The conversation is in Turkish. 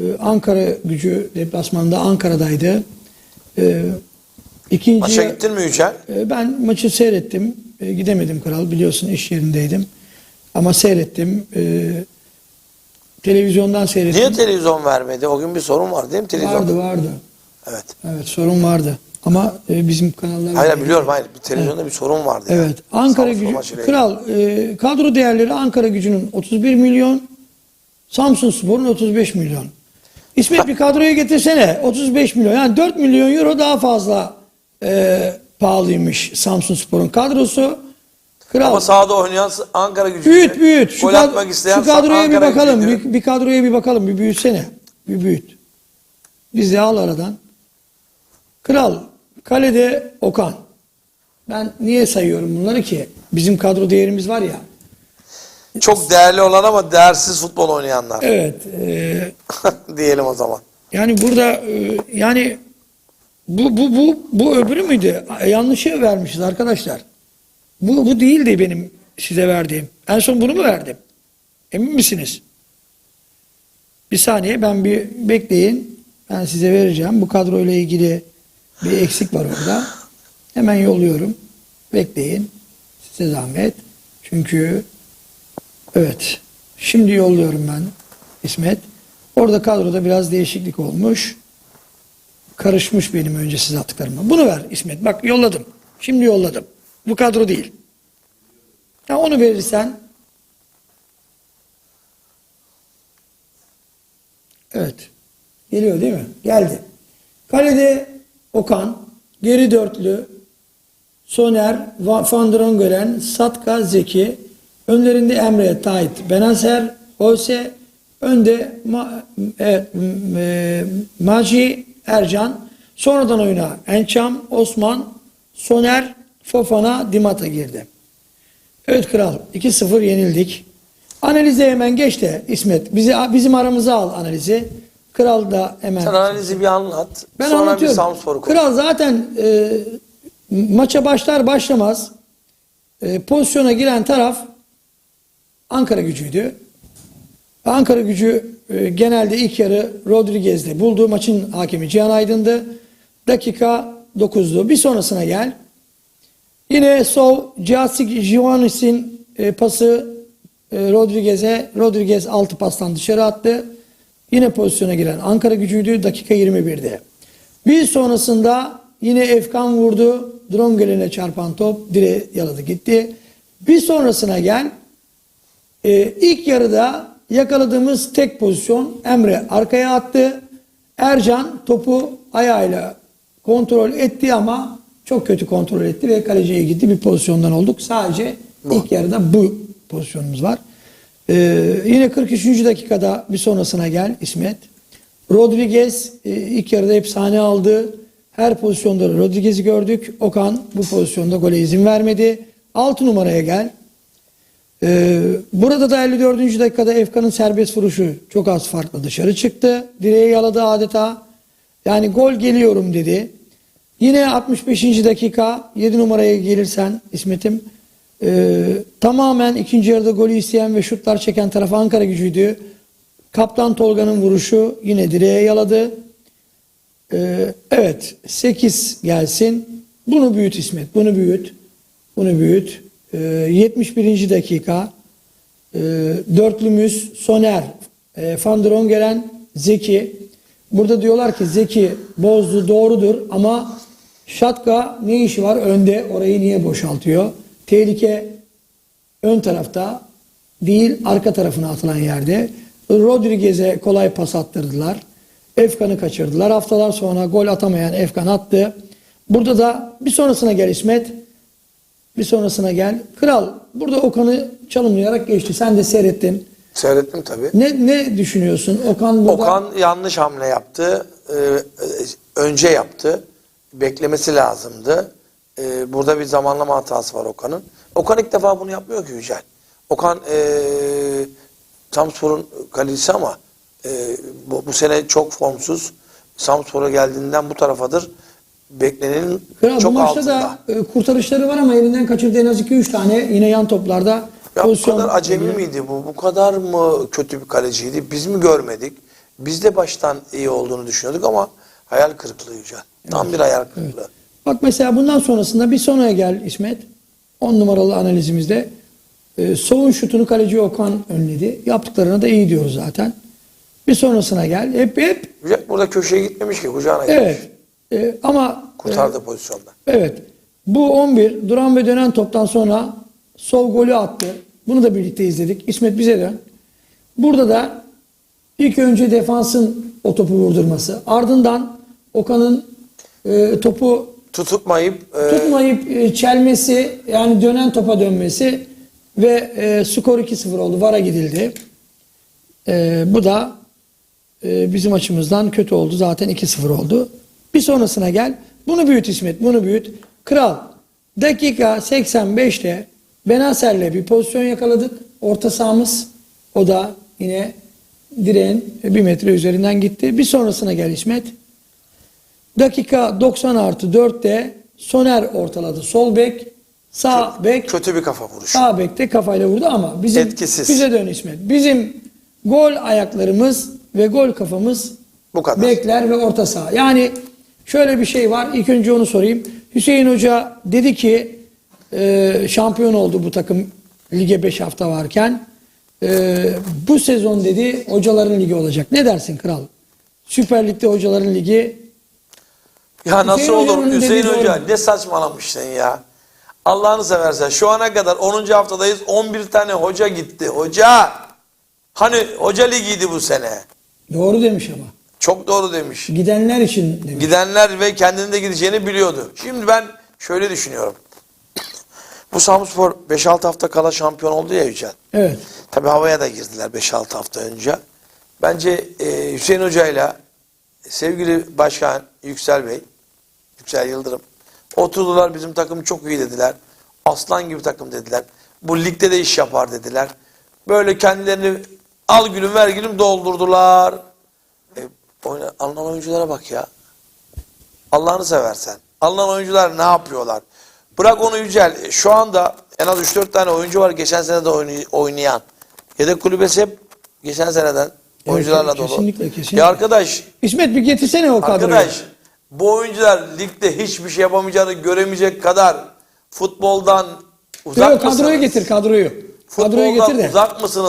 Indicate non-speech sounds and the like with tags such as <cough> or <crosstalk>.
Ee, Ankara gücü deplasmanında Ankara'daydı. Ee, ikinci Maça gittin mi Yücel? Ee, ben maçı seyrettim. Ee, gidemedim kral biliyorsun iş yerindeydim. Ama seyrettim. Ee, televizyondan seyrettim. Niye televizyon vermedi? O gün bir sorun var değil mi televizyon? Vardı vardı. Evet. Evet sorun vardı. Ama e, bizim kanallar Hayır biliyorum hayır. Bir televizyonda bir sorun vardı. Evet. yani. Ankara Samsun gücü kral e, kadro değerleri Ankara gücünün 31 milyon Samsun Spor'un 35 milyon. İsmet bir kadroya getirsene 35 milyon. Yani 4 milyon euro daha fazla e, pahalıymış Samsun Spor'un kadrosu. Kral Ama sahada oynayan Ankara gücü. büyüt büyüt. Şu, kad- şu kadroya bir bakalım. Bir, bir kadroya bir bakalım. Bir büyütsene. Bir büyüt. Biz de al aradan. Kral kalede Okan. Ben niye sayıyorum bunları ki? Bizim kadro değerimiz var ya. Çok değerli olan ama değersiz futbol oynayanlar. <laughs> Evet. e, Diyelim o zaman. yani burada e, yani bu bu bu bu öbürü müydü? Yanlışı vermişiz arkadaşlar. Bu bu değildi benim size verdiğim. En son bunu mu verdim? Emin misiniz? Bir saniye ben bir bekleyin. Ben size vereceğim. Bu kadroyla ilgili bir eksik var orada. Hemen yolluyorum. Bekleyin. Size zahmet. Çünkü evet. Şimdi yolluyorum ben İsmet. Orada kadroda biraz değişiklik olmuş. Karışmış benim önce size attıklarıma. Bunu ver İsmet. Bak yolladım. Şimdi yolladım. Bu kadro değil. Ya onu verirsen Evet. Geliyor değil mi? Geldi. Kalede Okan, geri dörtlü, Soner, Va- Van Drongelen, Satka, Zeki, önlerinde Emre, Tayt, Benazer, Hose, önde Ma, evet, m- e, Maci, Ercan, sonradan oyuna Ençam, Osman, Soner, Fofana, Dimata girdi. Evet kral 2-0 yenildik. Analize hemen geç de İsmet. Bizi bizim aramıza al analizi. Kral da hemen. Sen analizi bir anlat. ben Sonra bir anlatıyorum. Samspor'u konuş. Kral zaten e, maça başlar başlamaz e, pozisyona giren taraf Ankara gücüydü. Ankara gücü e, genelde ilk yarı Rodriguez'de bulduğu maçın hakemi Cihan Aydın'dı. Dakika 9'du. Bir sonrasına gel. Yine Sov, Ciasik Giovannis'in e, pası e, Rodriguez'e. Rodriguez altı pastan dışarı attı. Yine pozisyona giren Ankara gücüydü dakika 21'de. Bir sonrasında yine Efkan vurdu. Drongelen'e çarpan top direğe yaladı gitti. Bir sonrasına gel. E, ilk yarıda yakaladığımız tek pozisyon Emre arkaya attı. Ercan topu ayağıyla kontrol etti ama çok kötü kontrol etti ve kaleciye gitti. Bir pozisyondan olduk. Sadece ilk yarıda bu pozisyonumuz var. Ee, yine 43. dakikada bir sonrasına gel İsmet. Rodriguez e, ilk yarıda hep sahne aldı. Her pozisyonda Rodriguez'i gördük. Okan bu pozisyonda gole izin vermedi. 6 numaraya gel. Ee, burada da 54. dakikada Efkan'ın serbest vuruşu çok az farklı dışarı çıktı. Direğe yaladı adeta. Yani gol geliyorum dedi. Yine 65. dakika 7 numaraya gelirsen İsmet'im e, tamamen ikinci yarıda golü isteyen ve şutlar çeken taraf Ankara gücüydü. Kaptan Tolga'nın vuruşu yine direğe yaladı. Ee, evet 8 gelsin. Bunu büyüt İsmet. Bunu büyüt. Bunu büyüt. Ee, 71. dakika. Ee, dörtlümüz Soner, e, Van Drongelen, Zeki. Burada diyorlar ki Zeki bozdu doğrudur ama Şatka ne işi var önde orayı niye boşaltıyor? Tehlike ön tarafta değil arka tarafına atılan yerde. Rodriguez'e kolay pas attırdılar. Efkan'ı kaçırdılar. Haftalar sonra gol atamayan Efkan attı. Burada da bir sonrasına gel İsmet. Bir sonrasına gel. Kral burada Okan'ı çalımlayarak geçti. Sen de seyrettin. Seyrettim tabii. Ne ne düşünüyorsun? Okan burada Okan yanlış hamle yaptı. Ee, e, önce yaptı. Beklemesi lazımdı. Ee, burada bir zamanlama hatası var Okan'ın. Okan ilk defa bunu yapmıyor ki Yücel. Okan ee, Samspor'un kalecisi ama ee, bu, bu sene çok formsuz. Samspor'a geldiğinden bu tarafadır. Beklenenin Kral bu çok maçta altında. da e, kurtarışları var ama elinden kaçırdığı en az 2-3 tane yine yan toplarda Ya bu kadar acemi miydi bu? Bu kadar mı kötü bir kaleciydi? Biz mi görmedik? Biz de baştan iyi olduğunu düşünüyorduk ama hayal kırıklığı Yücel. Tam bir hayal kırıklığı. Bak mesela bundan sonrasında bir sonraya gel İsmet. 10 numaralı analizimizde. E, Soğun şutunu kaleci Okan önledi. Yaptıklarına da iyi diyoruz zaten. Bir sonrasına gel. Hep hep Yücel burada köşeye gitmemiş ki kucağına gitmiş. evet. E, ama Kurtardı pozisyonda. Evet. Bu 11 duran ve dönen toptan sonra sol golü attı. Bunu da birlikte izledik. İsmet bize dön. Burada da ilk önce defansın o topu vurdurması. Ardından Okan'ın e, topu Tutmayıp e, tutmayıp e, çelmesi yani dönen topa dönmesi ve e, skor 2-0 oldu. VAR'a gidildi. E, bu da e, bizim açımızdan kötü oldu. Zaten 2-0 oldu. Bir sonrasına gel. Bunu büyüt İsmet. Bunu büyüt. Kral. Dakika 85'te Benaser'le bir pozisyon yakaladık. Orta sahamız. O da yine direğin bir metre üzerinden gitti. Bir sonrasına gel İsmet. Dakika 90 artı 4'te Soner ortaladı. Sol bek, sağ bek, kötü bir kafa vuruşu. sağ bekte kafayla vurdu ama bizim Etkisiz. bize dön İsmet. Bizim gol ayaklarımız ve gol kafamız Bu kadar. bekler ve orta saha. Yani şöyle bir şey var. İlk önce onu sorayım. Hüseyin Hoca dedi ki e, şampiyon oldu bu takım lige 5 hafta varken. E, bu sezon dedi hocaların ligi olacak. Ne dersin kral? Süper Lig'de hocaların ligi Ya nasıl Hüseyin olur Hoca'nın Hüseyin dediği Hoca doğru. ne saçmalamışsın ya. Allah'ını seversen şu ana kadar 10. haftadayız 11 tane hoca gitti. Hoca! Hani hoca ligiydi bu sene. doğru demiş ama. Çok doğru demiş. Gidenler için demiş. Gidenler ve kendinin de gideceğini biliyordu. Şimdi ben şöyle düşünüyorum. Bu Samspor 5-6 hafta kala şampiyon oldu ya Yücel. Evet. Tabi havaya da girdiler 5-6 hafta önce. Bence e, Hüseyin Hoca ile sevgili başkan Yüksel Bey, Yüksel Yıldırım oturdular bizim takım çok iyi dediler. Aslan gibi takım dediler. Bu ligde de iş yapar dediler. Böyle kendilerini al gülüm ver gülüm doldurdular. Oyna, alınan oyunculara bak ya. Allah'ını seversen. Alınan oyuncular ne yapıyorlar? Bırak onu Yücel. E, Şu anda en az 3-4 tane oyuncu var geçen sene de oynay- oynayan. Yedek kulübesi hep geçen seneden oyuncularla dolu. kesinlikle, kesinlikle. Ya arkadaş, İsmet bir getirsene o kadroyu. arkadaş bu oyuncular ligde hiçbir şey yapamayacağını göremeyecek kadar futboldan uzak Yok, kadroyu mısınız? getir kadroyu. Kadroyu Futboldan getir de. uzak mısınız?